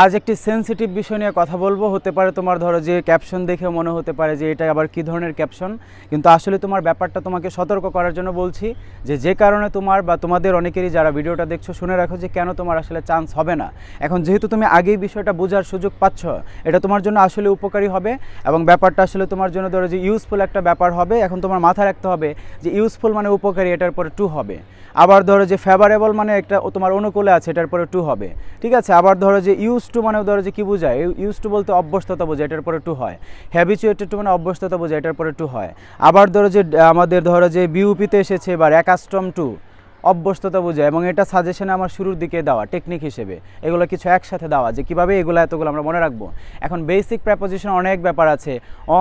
আজ একটি সেনসিটিভ বিষয় নিয়ে কথা বলব। হতে পারে তোমার ধরো যে ক্যাপশন দেখে মনে হতে পারে যে এটা আবার কী ধরনের ক্যাপশন কিন্তু আসলে তোমার ব্যাপারটা তোমাকে সতর্ক করার জন্য বলছি যে যে কারণে তোমার বা তোমাদের অনেকেরই যারা ভিডিওটা দেখছ শুনে রাখো যে কেন তোমার আসলে চান্স হবে না। এখন যেহেতু তুমি আগেই বিষয়টা বোঝার সুযোগ পাচ্ছ, এটা তোমার জন্য আসলে উপকারী হবে এবং ব্যাপারটা আসলে তোমার জন্য ধরো যে ইউজফুল একটা ব্যাপার হবে। এখন তোমার মাথায় রাখতে হবে যে ইউজফুল মানে উপকারী, এটার পরে টু হবে। আবার ধরো যে ফেভারেবল মানে একটা তোমার অনুকূলে আছে, এটার পরে টু হবে। ঠিক আছে? আবার ধরো যে ইউজ টু মানে ধরো যে কী বোঝায়? ইউজ টু বলতে অভ্যস্ততা বোঝায়, এটার পরে টু হয়। হ্যাবিচুয়েটেড টু মানে অভ্যস্ততা বোঝায়, এটার পরে টু হয়। আবার ধরো যে, আমাদের ধরো যে বিউপিতে এসেছে বা অ্যাকাস্টম টু অভ্যস্ততা বোঝায় এবং এটা সাজেশনে আমার শুরুর দিকে দেওয়া টেকনিক হিসেবে। এগুলো কিছু একসাথে দেওয়া যে কীভাবে এগুলো এতগুলো আমরা মনে রাখব। এখন বেসিক প্রেপোজিশন অনেক ব্যাপার আছে।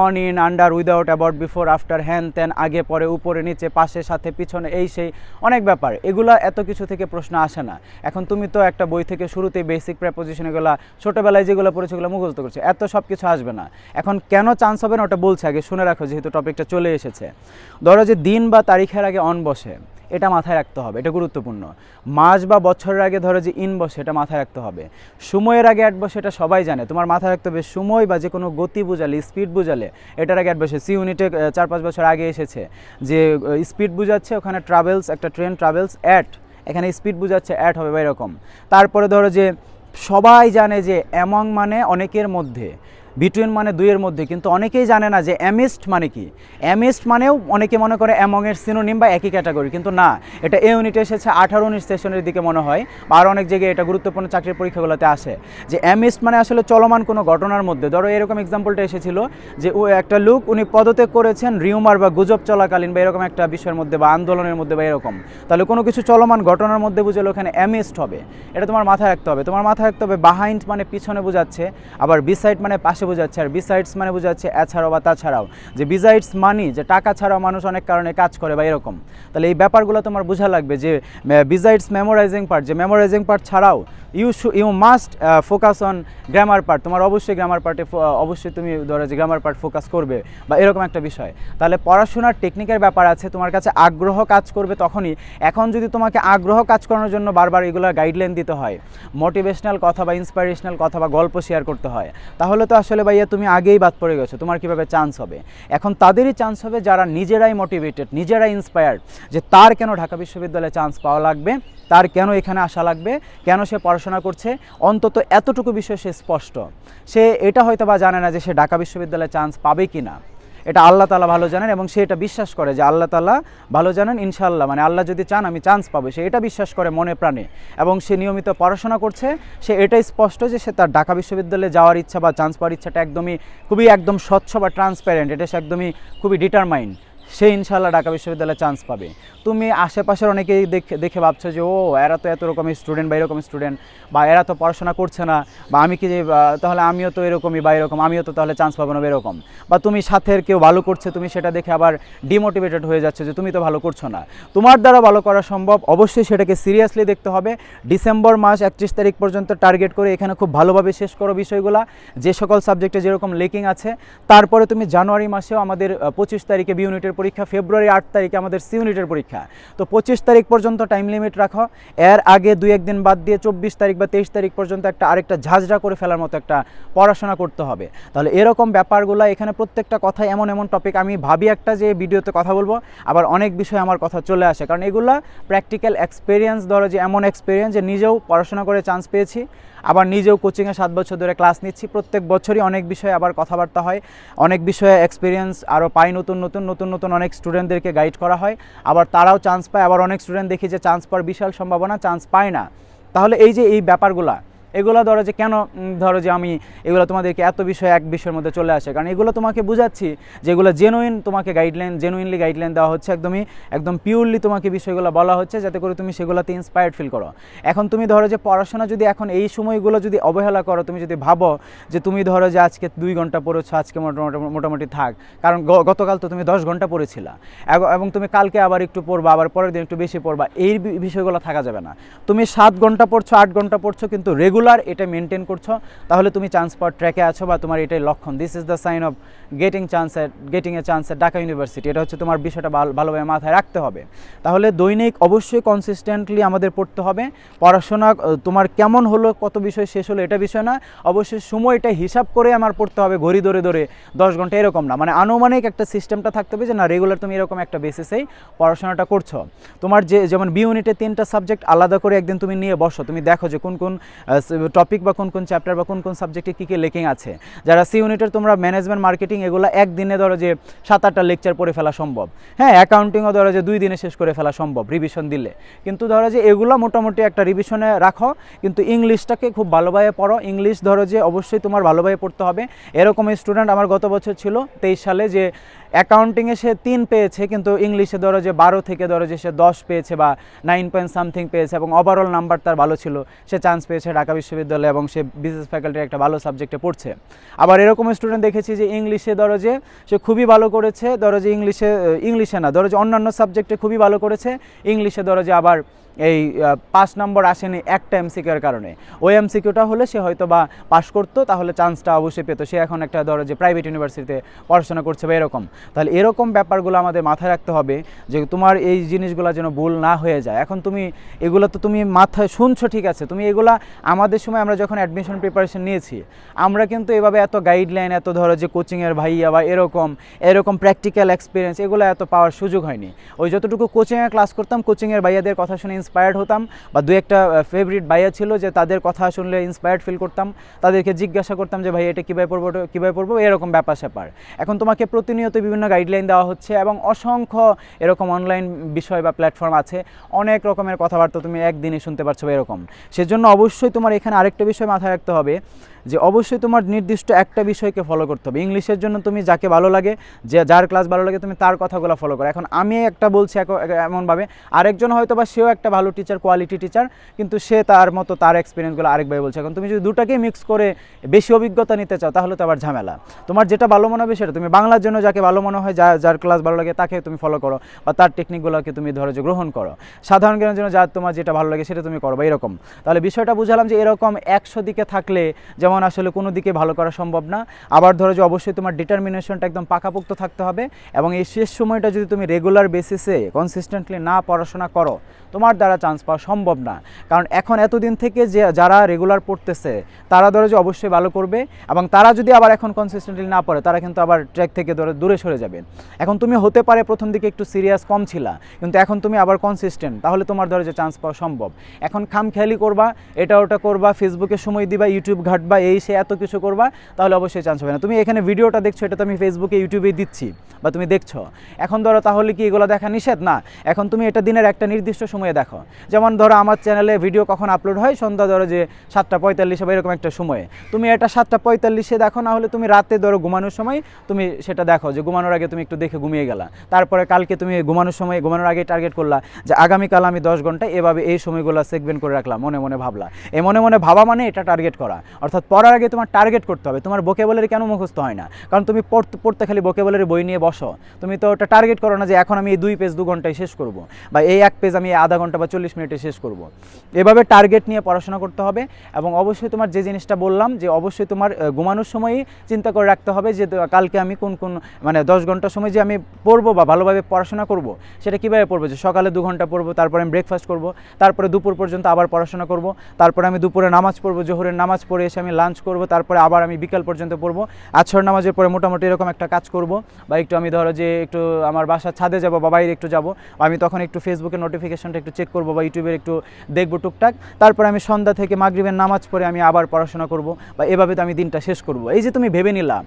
On in under without about before after হ্যান ত্যান আগে, পরে, উপরে, নিচে, পাশে, সাথে, পিছনে, এই, সেই, অনেক ব্যাপার। এগুলো এত কিছু থেকে প্রশ্ন আসে না। এখন তুমি তো একটা বই থেকে শুরুতেই বেসিক প্রেপোজিশন এগুলো, ছোটোবেলায় যেগুলো পড়েছো ওগুলো মুখস্থ করছ, এত সব কিছু আসবে না। এখন কেন চান্স হবে না ওটা বলছে আগে, শুনে রাখো যেহেতু টপিকটা চলে এসেছে। ধরো যে দিন বা তারিখের আগে অন বসে। এটা মাথায় রাখতে হবে, এটা গুরুত্বপূর্ণ। মাস বা বছরের আগে ধরো যে ইন বসে, এটা মাথায় রাখতে হবে। সময়ের আগে অ্যাড বসে, এটা সবাই জানে। তোমার মাথায় রাখতে হবে, সময় বা যে কোনো গতি বোঝালে স্পিড বোঝালে, এটার আগে অ্যাড বসে। সি ইউনিটে চার পাঁচ বছর আগে এসেছে যে স্পিড বোঝাচ্ছে, ওখানে ট্রাভেলস একটা ট্রেন ট্রাভেলস অ্যাট এখানে স্পিড বোঝাচ্ছে অ্যাট হবে বা এরকম। তারপরে ধরো যে, সবাই জানে যে অ্যামং মানে অনেকের মধ্যে। বিটুইন মানে দুইয়ের মধ্যে, কিন্তু অনেকেই জানে না যে অ্যামিস্ট মানে কি। অ্যামিস্ট মানেও অনেকে মনে করে অ্যামংয়ের সিনোনিম বা একই ক্যাটাগরি কিন্তু না, এটা এ ইউনিটে এসেছে আঠারো উনিশ সেশনের দিকে মনে হয় বা আর অনেক জায়গায় এটা গুরুত্বপূর্ণ চাকরির পরীক্ষাগুলোতে আসে। যে অ্যামিস্ট মানে আসলে চলমান কোনো ঘটনার মধ্যে, ধরো এরকম এক্সাম্পলটা এসেছিল যে ও একটা লোক উনি পদত্যাগ করেছেন রিউমার বা গুজব চলাকালীন বা এরকম একটা বিষয়ের মধ্যে বা আন্দোলনের মধ্যে বা এরকম। তাহলে কোনো কিছু চলমান ঘটনার মধ্যে বুঝলে ওখানে অ্যামিস্ট হবে। এটা তোমার মাথায় রাখতে হবে। তোমার মাথায় রাখতে হবে বাহাইন্ড মানে পিছনে বোঝাচ্ছে, আবার বিসাইড মানে পাশে বোঝাচ্ছে, আর বিসাইডস মানে বোঝাচ্ছে এছাড়াও বা তাছাড়াও যে বিসাইডস মানি, যে টাকা ছাড়াও মানুষ অনেক কারণে কাজ করে বা এরকম। তাহলে এই ব্যাপারগুলো তোমার বোঝা লাগবে যে বিসাইডস মেমোরাইজিং পার্ট যে মেমোরাইজিং পার্ট ছাড়াও you should you must focus on grammar part তোমার অবশ্যই গ্রামার পার্টে অবশ্যই তুমি ধরো যে গ্রামার পার্ট ফোকাস করবে বা এরকম একটা বিষয়। তাহলে পড়াশোনার টেকনিকের ব্যাপার আছে, তোমার কাছে আগ্রহ কাজ করবে তখনই। এখন যদি তোমাকে আগ্রহ কাজ করানোর জন্য বারবার এগুলো গাইডলাইন দিতে হয় মোটিভেশনাল কথা বা ইন্সপিরেশনাল কথা বা গল্প শেয়ার করতে হয়, তাহলে তো আসলে ভাইয়া তুমি আগেই বাদ পড়ে গেছো, তোমার কীভাবে চান্স হবে? এখন তাদেরই চান্স হবে যারা নিজেরাই মোটিভেটেড নিজেরাই ইন্সপায়ার্ড যে তার কেন ঢাকা বিশ্ববিদ্যালয়ে চান্স পাওয়া লাগবে, তার কেন এখানে আসা লাগবে, কেন সে পড়াশোনা করছে, অন্তত এতটুকু বিষয় সে স্পষ্ট। সে এটা হয়তো বা জানে না যে সে ঢাকা বিশ্ববিদ্যালয়ে চান্স পাবে কি না এটা আল্লাহ তালা ভালো জানেন এবং সে এটা বিশ্বাস করে যে আল্লাহ তালা ভালো জানেন ইনশাল্লাহ মানে আল্লাহ যদি চান, আমি চান্স পাবো। সে এটা বিশ্বাস করে মনে প্রাণে। এবং সে নিয়মিত পড়াশোনা করছে। সে এটাই স্পষ্ট যে সে তার ঢাকা বিশ্ববিদ্যালয়ে যাওয়ার ইচ্ছা বা চান্স পাওয়ার ইচ্ছাটা একদমই, খুবই একদম স্বচ্ছ বা ট্রান্সপ্যারেন্ট এটা সে একদমই খুবই ডিটারমাইন্ড সে ইনশাল্লাহ ঢাকা বিশ্ববিদ্যালয়ে চান্স পাবে। তুমি আশেপাশের অনেকেই দেখে দেখে ভাবছ যে, ও, এরা তো এত রকমের স্টুডেন্ট বা এরকম স্টুডেন্ট বা এরা তো পড়াশোনা করছে না বা আমি কি যে তাহলে আমিও তো এরকমই বা এরকম, আমিও তো তাহলে চান্স পাবো না এরকম। বা তুমি সাথের কেউ ভালো করছে, তুমি সেটা দেখে আবার ডিমোটিভেটেড হয়ে যাচ্ছে যে, তুমি তো ভালো করছ না। তোমার দ্বারা ভালো করা সম্ভব, অবশ্যই সেটাকে সিরিয়াসলি দেখতে হবে। ডিসেম্বর মাস একত্রিশ তারিখ পর্যন্ত টার্গেট করে এখানে খুব ভালোভাবে শেষ করো বিষয়গুলা। যে সকল সাবজেক্টে যেরকম লেকিং আছে, তারপরে তুমি জানুয়ারি মাসেও আমাদের পঁচিশ তারিখে বি ইউনিটের পরীক্ষা ফেব্রুয়ারি আট তারিখে আমাদের সি ইউনিটের পরীক্ষা। তো পঁচিশ তারিখ পর্যন্ত টাইম লিমিট রাখো। এর আগে দুই একদিন বাদ দিয়ে চব্বিশ তারিখ বা তেইশ তারিখ পর্যন্ত একটা আরেকটা ঝাঁঝরা করে ফেলার মতো একটা পড়াশোনা করতে হবে। তাহলে এরকম ব্যাপারগুলো এখানে প্রত্যেকটা কথা এমন এমন টপিক আমি ভাবি একটা যে ভিডিওতে কথা বলব, আবার অনেক বিষয় আমার কথা চলে আসে। কারণ এগুলো প্র্যাকটিক্যাল এক্সপিরিয়েন্স ধরো যে এমন এক্সপিরিয়েন্স যে নিজেও পড়াশোনা করে চান্স পেয়েছি, আবার নিজেও কোচিংয়ে সাত বছর ধরে ক্লাস নিচ্ছি। প্রত্যেক বছরই অনেক বিষয়ে আবার কথাবার্তা হয়। অনেক বিষয়ে এক্সপিরিয়েন্স আরও পাই নতুন নতুন নতুন নতুন অনেক স্টুডেন্টদেরকে গাইড করা হয়, আবার তারাও চান্স পায়, আবার অনেক স্টুডেন্ট দেখি যে চান্স পাওয়ার বিশাল সম্ভাবনা চান্স পায় না। তাহলে এই যে এই ব্যাপারগুলা এগুলো ধরো যে কেন ধরো যে আমি এগুলো তোমাদেরকে এত বিষয় এক বিষয়ের মধ্যে চলে আসে? কারণ এগুলো তোমাকে বুঝাচ্ছি যেগুলো জেনুইন তোমাকে গাইডলাইন জেনুইনলি গাইডলাইন দেওয়া হচ্ছে একদমই, একদম পিওরলি তোমাকে বিষয়গুলো বলা হচ্ছে যাতে করে তুমি সেগুলোতে ইন্সপায়ার্ড ফিল করো। এখন তুমি ধরো যে পড়াশোনা যদি এখন এই সময়গুলো যদি অবহেলা করো, তুমি যদি ভাবো যে তুমি ধরো যে আজকে দুই ঘণ্টা পড়েছো, আজকে মোটামুটি মোটামুটি থাক, কারণ গতকাল তো তুমি দশ ঘণ্টা পড়েছিলা। এবং তুমি কালকে আবার একটু পড়বা, আবার পরের দিন একটু বেশি পড়বা, এই বিষয়গুলো থাকা যাবে না। তুমি সাত ঘণ্টা পড়ছো, আট ঘণ্টা পড়ছো, কিন্তু রেগুলার রেগুলার এটা মেনটেন করছ, তাহলে তুমি চান্স পাওয়ার ট্র্যাকে আছো বা তোমার এটাই লক্ষণ। This is the sign of getting chance getting a chance at Dhaka university এটা হচ্ছে তোমার বিষয়টা ভালোভাবে মাথায় রাখতে হবে। তাহলে দৈনিক অবশ্যই কনসিস্টেন্টলি আমাদের পড়তে হবে। পড়াশোনা তোমার কেমন হলো, কত বিষয় শেষ হলো, এটা বিষয় না অবশ্যই সময়টা হিসাব করে আমার পড়তে হবে ঘড়ি ধরে ধরে, দশ ঘণ্টা এরকম না। মানে আনুমানিক একটা সিস্টেমটা থাকতে হবে যে, না রেগুলার তুমি এরকম একটা বেসিসেই পড়াশোনাটা করছ। তোমার যে, যেমন বি ইউনিটে তিনটা সাবজেক্ট আলাদা করে একদিন তুমি নিয়ে বসো। তুমি দেখো যে কোন কোন টপিক বা কোন কোন চ্যাপ্টার বা কোন কোন সাবজেক্টে কী কী লেকিং আছে? যারা সি ইউনিটের তোমরা ম্যানেজমেন্ট মার্কেটিং এগুলো একদিনে ধরো যে সাত আটটা লেকচার পড়ে ফেলা সম্ভব। হ্যাঁ অ্যাকাউন্টিংও ধরো যে দুই দিনে শেষ করে ফেলা সম্ভব রিভিশন দিলে। কিন্তু ধরো যে এগুলো মোটামুটি একটা রিভিশনে রাখো, কিন্তু ইংলিশটাকে খুব ভালোভাবে পড়ো। ইংলিশ ধরো যে অবশ্যই তোমার ভালোভাবে পড়তে হবে। এরকম স্টুডেন্ট আমার গত বছর ছিল তেইশ সালে যে অ্যাকাউন্টিংয়ে সে তিন পেয়েছে, কিন্তু ইংলিশে ধরো যে বারো থেকে ধরো যে সে দশ পেয়েছে বা নাইন পয়েন্ট সামথিং পেয়েছে এবং ওভারঅল নাম্বার তার ভালো ছিল, সে চান্স পেয়েছে ঢাকা বিশ্ববিদ্যালয়ে এবং সে বিজনেস ফ্যাকাল্টির একটা ভালো সাবজেক্টে পড়ছে। আবার এরকম স্টুডেন্ট দেখেছি যে ইংলিশে ধরো যে সে খুবই ভালো করেছে, ধরো যে ইংলিশে ইংলিশে না, ধরো যে অন্যান্য সাবজেক্টে খুবই ভালো করেছে ইংলিশে ধরো যে আবার এই পাঁচ নম্বর আসেনি একটা এমসিকিউর কারণে। ওই এমসিকিউটা হলে সে হয়তো বা পাশ করতো, তাহলে চান্সটা অবশ্যই পেতো। সে এখন একটা ধরো যে প্রাইভেট ইউনিভার্সিটিতে পড়াশোনা করছে বা এরকম। তাহলে এরকম ব্যাপারগুলো আমাদের মাথায় রাখতে হবে যে তোমার এই জিনিসগুলো যেন ভুল না হয়ে যায়। এখন তুমি এগুলো তো তুমি মাথায় শুনছো, ঠিক আছে। তুমি এগুলা আমাদের সময় আমরা যখন অ্যাডমিশন প্রিপারেশন নিয়েছি, আমরা কিন্তু এভাবে এত গাইডলাইন এত ধরো যে কোচিংয়ের ভাইয়া বা এরকম এরকম প্র্যাকটিক্যাল এক্সপিরিয়েন্স এগুলো এত পাওয়ার সুযোগ হয়নি। ওই যতটুকু কোচিংয়ে ক্লাস করতাম কোচিংয়ের ভাইয়াদের কথা শুনে ইন্সপায়ার্ড হতাম বা দু একটা ফেভারিট ভাইয়া ছিল যে তাদের কথা শুনলে ইন্সপায়ার্ড ফিল করতাম, তাদেরকে জিজ্ঞাসা করতাম যে, ভাই, এটা কীভাবে পড়ব কীভাবে পড়ব? এরকম ব্যাপার স্যাপার। এখন তোমাকে প্রতিনিয়ত বিভিন্ন গাইডলাইন দেওয়া হচ্ছে এবং অসংখ্য এরকম অনলাইন বিষয় বা প্ল্যাটফর্ম আছে। অনেক রকমের কথাবার্তা তুমি একদিনে শুনতে পারছ এরকম। সেজন্য অবশ্যই তোমার এখানে আরেকটা বিষয় মাথায় রাখতে হবে। যে অবশ্যই তোমার নির্দিষ্ট একটা বিষয়কে ফলো করতে হবে। ইংলিশের জন্য তুমি যাকে ভালো লাগে, যে যার ক্লাস ভালো লাগে, তুমি তার কথাগুলো ফলো করো। এখন আমি একটা বলছি এমনভাবে, আরেকজন হয়তো বা সেও একটা ভালো টিচার কোয়ালিটি টিচার কিন্তু সে তার মতো তার এক্সপিরিয়েন্সগুলো আরেকভাবে বলছে। এখন তুমি যদি দুটাকে মিক্স করে বেশি অভিজ্ঞতা নিতে চাও, তাহলে তো আবার ঝামেলা। তোমার যেটা ভালো মনে হবে সেটা, তুমি বাংলার জন্য যাকে ভালো মনে হয়, যা যার ক্লাস ভালো লাগে, তাকে তুমি ফলো করো বা তার টেকনিকগুলোকে তুমি ধরো যে গ্রহণ করো। সাধারণ জ্ঞানের জন্য যা তোমার যেটা ভালো লাগে সেটা তুমি করো বা এরকম। তাহলে বিষয়টা বুঝালাম যে এরকম একশো দিকে থাকলে, যেমন আসলে কোনো দিকে ভালো করা সম্ভব না। আবার ধরো যে অবশ্যই তোমার ডিটারমিনেশনটা একদম পাকাপোক্ত থাকতে হবে এবং এই শেষ সময়টা যদি তুমি রেগুলার বেসিসে কনসিস্টেন্টলি না পড়াশোনা করো, তোমার দ্বারা চান্স পাওয়া সম্ভব না। কারণ এখন এতদিন থেকে যে যারা রেগুলার পড়তেছে, তারা ধরো যে অবশ্যই ভালো করবে এবং তারা যদি আবার এখন কনসিস্টেন্টলি না পড়ে, তারা কিন্তু আবার ট্র্যাক থেকে ধরে দূরে সরে যাবে। এখন তুমি হতে পারে প্রথম দিকে একটু সিরিয়াস কম ছিলা, কিন্তু এখন তুমি আবার কনসিস্টেন্ট তাহলে তোমার ধরো যে চান্স পাওয়া সম্ভব। এখন খামখেয়ালি করবা, এটা ওটা করবা ফেসবুকে সময় দিবা ইউটিউব ঘাটবা এই সে এত কিছু করবা, তাহলে অবশ্যই চান্স হবে না। তুমি এখানে ভিডিওটা দেখছ, এটা তো আমি ফেসবুকে ইউটিউবে দিচ্ছি, বা তুমি দেখছ। এখন ধরো তাহলে কি এগুলো দেখা নিষেধ? না। এখন তুমি এটা দিনের একটা নির্দিষ্ট সময়ে দেখো। যেমন ধরো আমার চ্যানেলে ভিডিও কখন আপলোড হয়? সন্ধ্যা ধরো যে সাতটা পঁয়তাল্লিশে বা এরকম একটা সময়ে। তুমি এটা সাতটা পঁয়তাল্লিশে দেখো, না হলে তুমি রাতে ধরো ঘুমানোর সময় তুমি সেটা দেখো যে ঘুমানোর আগে তুমি একটু দেখে ঘুমিয়ে গেলা। তারপরে কালকে তুমি ঘুমানোর সময়, ঘুমানোর আগে টার্গেট করলা যে আগামীকাল আমি দশ ঘণ্টা এভাবে এই সময়গুলো সেগমেন্ট করে রাখলাম, মনে মনে ভাবলা। এই মনে মনে ভাবা মানে এটা টার্গেট করা। অর্থাৎ পড়ার আগে তোমার টার্গেট করতে হবে। তোমার ভোকেবলারি কেন মুখস্থ হয় না? কারণ তুমি পড়তে পড়তে খালি ভোকেবলারি বই নিয়ে বসো। তুমি তো ওটা টার্গেট করো না যে এখন আমি এই দুই পেজ দু ঘন্টায় শেষ করব বা এই এক পেজ আমি আধা ঘণ্টা বা চল্লিশ মিনিটে শেষ করব। এভাবে টার্গেট নিয়ে পড়াশোনা করতে হবে এবং অবশ্যই তোমার যে জিনিসটা বললাম যে অবশ্যই তোমার ঘুমানোর সময়ই চিন্তা করে রাখতে হবে যে কালকে আমি কোন কোন মানে দশ ঘণ্টার সময় যে আমি পড়ব বা ভালোভাবে পড়াশোনা করব, সেটা কীভাবে পড়ব? যে সকালে দু ঘণ্টা পড়ব, তারপরে আমি ব্রেকফাস্ট করব, তারপরে দুপুর পর্যন্ত আবার পড়াশোনা করব, তারপরে আমি দুপুরে নামাজ পড়ব, জোহরের নামাজ পড়ে এসে আমি লাঞ্চ করব, তারপরে আবার আমি বিকাল পর্যন্ত পড়ব। আছর নামাজের পরে মোটামুটি এরকম একটা কাজ করব। বা একটু আমি ধরো যে একটু আমার বাসার ছাদে যাব বা বাইরে একটু যাব, আমি তখন একটু ফেসবুকের নোটিফিকেশনটা একটু চেক করব বা ইউটিউবের একটু দেখব টুকটাক। তারপরে আমি সন্ধ্যা থেকে মাগরিবের নামাজ পড়ে আমি আবার পড়াশোনা করব বা এভাবে তো আমি দিনটা শেষ করব। এই যে তুমি ভেবে নিলা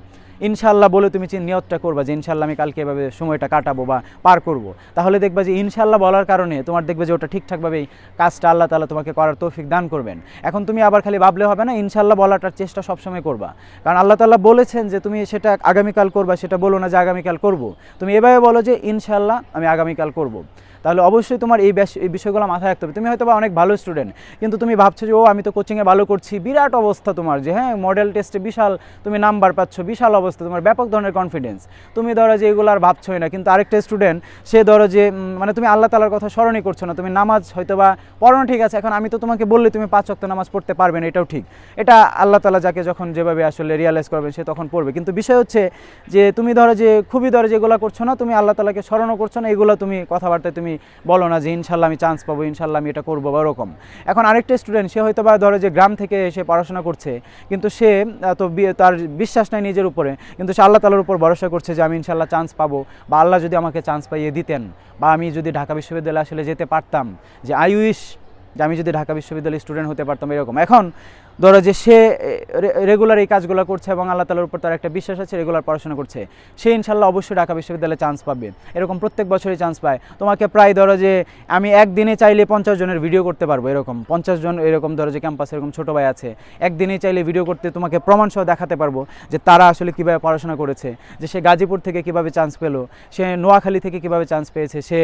ইনশাল্লাহ বলে তুমি নিয়তটা করবা যে ইনশাল্লাহ আমি কালকে এভাবে সময়টা কাটাবো বা পার করব। তাহলে দেখবা যে ইনশাল্লাহ বলার কারণে তোমার দেখবে যে ওটা ঠিকঠাকভাবে এই কাজটা আল্লাহ তালা তোমাকে করার তৌফিক দান করবেন। এখন তুমি আবার খালি ভাবলে হবে না, ইনশাল্লাহ বলাটার চেষ্টা সবসময় করবা। কারণ আল্লাহ তালা বলেছেন যে তুমি সেটা আগামীকাল করবা, সেটা বলো না যে আগামীকাল করব। তুমি এভাবে বলো যে ইনশাল্লাহ আমি আগামীকাল করব। তাহলে অবশ্যই তোমার এই এই বিষয়গুলো মাথায় রাখতে হবে। তুমি হয়তো বা অনেক ভালো স্টুডেন্ট কিন্তু তুমি ভাবছ যে, ও, আমি তো কোচিংয়ে ভালো করছি। বিরাট অবস্থা তোমার যে হ্যাঁ মডেল টেস্টে বিশাল তুমি নাম্বার পাচ্ছ, বিশাল অবস্থা তোমার, ব্যাপক ধরনের কনফিডেন্স তুমি ধরো যে, এগুলো আর ভাবছোই না, কিন্তু আরেকটা স্টুডেন্ট সে ধরো যে মানে তুমি আল্লাহ তালার কথা স্মরণই করছ না, তুমি নামাজ হয়তো বা পড়ানো ঠিক আছে, এখন আমি তো তোমাকে বললে তুমি পাঁচ অক্ত নামাজ পড়তে পারবে না, এটাও ঠিক। এটা আল্লাহ তালা যাকে যখন যেভাবে আসলে রিয়ালাইজ করবে সে তখন পড়বে। কিন্তু বিষয় হচ্ছে যে, তুমি ধরো যে, খুবই ধরো যেগুলো করছ না, তুমি আল্লাহ তালাকে স্মরণও করছ না, এগুলো তুমি কথাবার্তায় তুমি বলো না যে ইনশাল্লাহ আমি চান্স পাবো, ইনশাল্লাহ আমি এটা করব বা ওরকম। এখন আরেকটা স্টুডেন্ট সে হয়তো বা ধরো যে গ্রাম থেকে এসে পড়াশোনা করছে, কিন্তু সে তো তার বিশ্বাস নাই নিজের উপরে, কিন্তু সে আল্লাহ তালার উপর ভরসা করছে যে আমি ইনশাল্লাহ চান্স পাবো, বা আল্লাহ যদি আমাকে চান্স পাইয়ে দিতেন, বা আমি যদি ঢাকা বিশ্ববিদ্যালয়ে আসলে যেতে পারতাম, যে আই উইশ যে আমি যদি ঢাকা বিশ্ববিদ্যালয়ের স্টুডেন্ট হতে পারতাম, এরকম। এখন ধরো যে সে রেগুলার এই কাজগুলো করছে এবং আল্লাহ তালার উপর তার একটা বিশ্বাস আছে রেগুলার পড়াশোনা করছে, সে ইনশাল্লাহ অবশ্যই ঢাকা বিশ্ববিদ্যালয়ে চান্স পাবে। এরকম প্রত্যেক বছরই চান্স পায়। তোমাকে প্রায় ধরো যে, আমি একদিনে চাইলে পঞ্চাশ জনের ভিডিও করতে পারব এরকম। পঞ্চাশ জন এরকম ধরো যে ক্যাম্পাসে এরকম ছোটো ভাই আছে একদিনে চাইলে ভিডিও করতে তোমাকে প্রমাণ সহ দেখাতে পারব যে তারা আসলে কীভাবে পড়াশোনা করেছে, যে সে গাজীপুর থেকে কীভাবে চান্স পেল, সে নোয়াখালী থেকে কীভাবে চান্স পেয়েছে, সে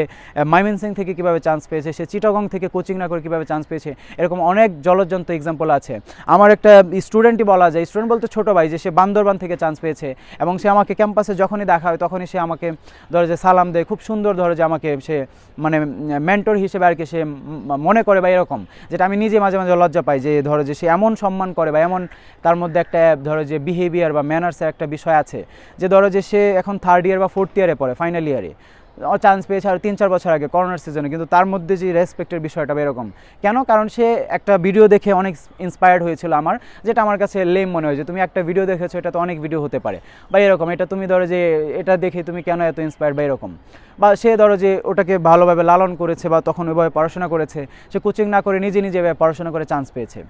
মাইমেনসিং থেকে কীভাবে চান্স পেয়েছে, সে চিটাগং থেকে কোচিং না করে কীভাবে চান্স পেয়েছে, এরকম অনেক জলজ্জন্ত এক্সাম্পল আছে। আমার একটা স্টুডেন্টই বলা যায় স্টুডেন্ট বলতে ছোটো ভাই যে সে বান্দরবান থেকে চান্স পেয়েছে এবং সে আমাকে ক্যাম্পাসে যখনই দেখা হয় তখনই সে আমাকে ধরো যে সালাম দেয়, খুব সুন্দর ধরো যে আমাকে সে মানে মেন্টর হিসেবে আর কি সে মনে করে বা এরকম, যেটা আমি নিজে মাঝে মাঝে লজ্জা পাই যে ধরো যে সে এমন সম্মান করে বা এমন তার মধ্যে একটা ধরো যে বিহেভিয়ার বা ম্যানার্সের একটা বিষয় আছে যে ধরো যে সে এখন থার্ড ইয়ার বা ফোর্থ ইয়ারে পড়ে ফাইনাল ইয়ারে চান্স পেয়েছে আর তিন চার বছর আগে করোনার সিজনে কিন্তু তার মধ্যে যে রেসপেক্টের বিষয়টা এরকম। কেন? কারণ সে একটা ভিডিও দেখে অনেক ইন্সপায়ার্ড হয়েছিল আমার, যেটা আমার কাছে লেম মনে হয় যে, তুমি একটা ভিডিও দেখেছ, এটা তো অনেক ভিডিও হতে পারে। বা এরকম, এটা তুমি ধরো যে, এটা দেখে তুমি কেন এত ইন্সপায়ার্ড বা এরকম। বা সে ধরো যে, ওটাকে ভালোভাবে লালন করেছে বা তখন ওইভাবে পড়াশোনা করেছে, সে কোচিং না করে নিজে নিজে পড়াশোনা করে চান্স পেয়েছে।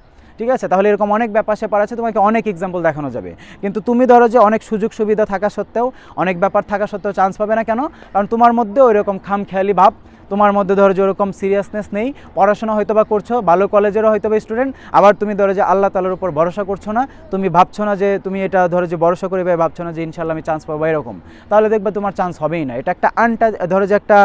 ঠিক আছে? তাহলে এরকম অনেক ব্যাপার সেপার আছে, তোমাকে অনেক এক্সাম্পল দেখানো যাবে। কিন্তু তুমি ধরো যে অনেক সুযোগ সুবিধা থাকা সত্ত্বেও, অনেক ব্যাপার থাকা সত্ত্বেও চান্স পাবে না কেন? কারণ তোমার মধ্যে ওই রকম খামখেয়ালি ভাব তোমার মধ্যে ধরো যে ওরকম সিরিয়াসনেস নেই, পড়াশোনা হয়তো বা করছ, ভালো কলেজেরও হয়তো বা স্টুডেন্ট আবার তুমি ধরো যে আল্লাহ তালার উপর ভরসা করছ না, তুমি ভাবছ না যে তুমি এটা ধরো যে ভরসা করে ভাই ভাবছ না যে ইনশাল্লাহ আমি চান্স পাবো এরকম। তাহলে দেখবে তোমার চান্স হবেই না। এটা একটা আনটা ধরো যে একটা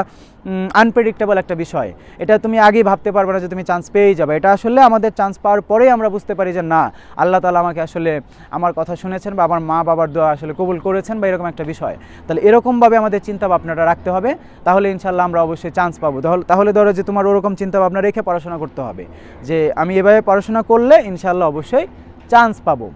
আনপ্রেডিক্টেবল একটা বিষয়। এটা তুমি আগেই ভাবতে পারবে না যে তুমি চান্স পেয়েই যাবে। এটা আসলে আমাদের চান্স পাওয়ার পরেই আমরা বুঝতে পারি যে না, আল্লাহ তালা আমাকে আসলে আমার কথা শুনেছেন বা আমার মা বাবার দোয়া আসলে কবুল করেছেন বা এরকম একটা বিষয়। তাহলে এরকমভাবে আমাদের চিন্তা ভাবনাটা রাখতে হবে। তাহলে ইনশাল্লাহ আমরা অবশ্যই চান্স পাবো। তাহলে- তাহলে ধরো যে তোমার ওরকম চিন্তা ভাবনা রেখে পড়াশোনা করতে হবে। যে আমি এভাবে পড়াশোনা করলে ইনশাল্লাহ অবশ্যই চান্স পাবো।